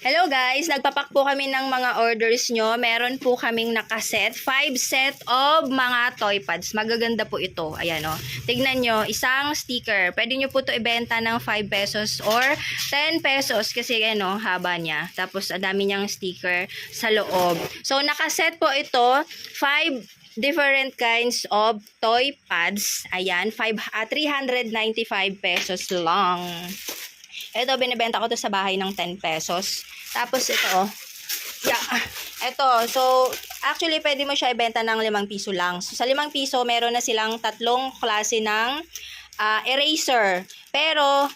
Hello guys, nagpapak po kami ng mga orders nyo. Meron po kaming nakaset. 5 set of mga toy pads. Magaganda po ito. Ayan o. Tignan nyo, isang sticker. Pwede nyo po ito ibenta ng 5 pesos or 10 pesos kasi ano, haba niya. Tapos ang dami niyang sticker sa loob. So nakaset po ito, 5 different kinds of toy pads. Ayan, 5, ah, 395 pesos lang. Ito, binibenta ko to sa bahay ng 10 pesos. Tapos ito, oh. Yeah. Ito, so, actually, pwede mo siya ibenta ng 5 piso lang. So, sa 5 piso, meron na silang tatlong klase ng ah, eraser. Pero,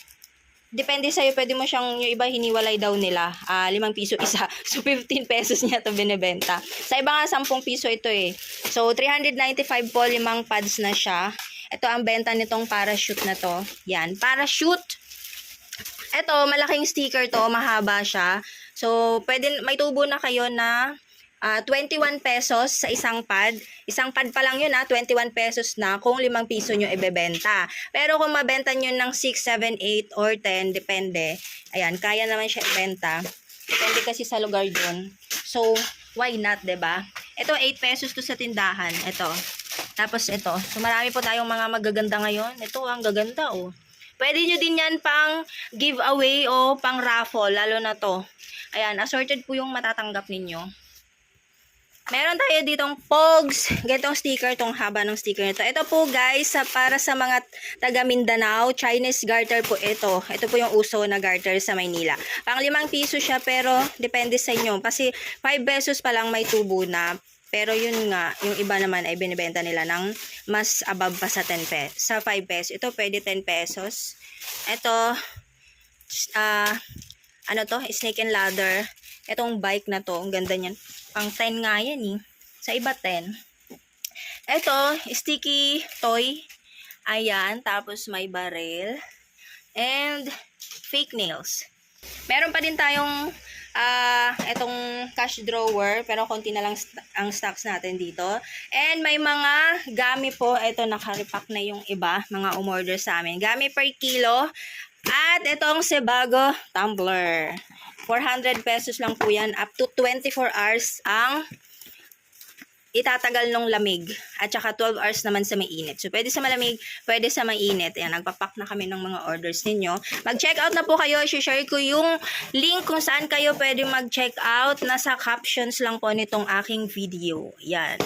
depende sa'yo, pwede mo siyang, yung iba hiniwalay daw nila. Ah, 5 piso isa. So, 15 pesos niya to binibenta. Sa iba nga, 10 piso ito eh. So, 395 po, limang pads na siya. Ito ang benta nitong parachute na to. Yan, parachute. Ito, malaking sticker to, mahaba siya. So, pwede, may tubo na kayo na ah, 21 pesos sa isang pad. Isang pad pa lang yun ah, 21 pesos na kung 5 piso nyo ibebenta. Pero kung mabenta nyo ng 6, 7, 8, or 10, depende. Ayan, kaya naman siya ibenta. Depende kasi sa lugar dun. So, why not, ba? Ito, 8 pesos to sa tindahan. Ito. Tapos ito. So, marami po tayong mga magaganda ngayon. Ito, ang gaganda, oh. Pwede nyo din yan pang giveaway o pang raffle, lalo na to. Ayan, assorted po yung matatanggap ninyo. Meron tayo ditong pogs, ganitong sticker, tong haba ng sticker nito. Ito po guys, para sa mga taga Mindanao, Chinese garter po ito. Ito po yung uso na garter sa Maynila. Pang limang piso siya pero depende sa inyo. Kasi 5 pesos pa lang may tubo na. Pero yun nga, yung iba naman ay binibenta nila ng mas above pa sa 10 pesos. Sa 5 pesos. Ito pwede 10 pesos. Ito, ah, ano to? Snake and ladder. Itong bike na to, ang ganda niyan. Pang 10 nga yan eh. Sa iba 10. Ito, sticky toy. Ayan, tapos may barrel. And fake nails. Meron pa din tayong ah itong cash drawer, pero konti na lang st- ang stocks natin dito. And may mga gami po, ito nakaripak na yung iba, mga umorder sa amin. Gami per kilo. At itong Sebago tumbler. 400 pesos lang po yan. Up to 24 hours ang itatagal nung lamig. At saka 12 hours naman sa mainit. So, pwede sa malamig, pwede sa mainit. Ayan, nagpapak na kami ng mga orders ninyo. Mag-check out na po kayo. share ko yung link kung saan kayo pwede mag-check out. Nasa captions lang po nitong aking video. Yan.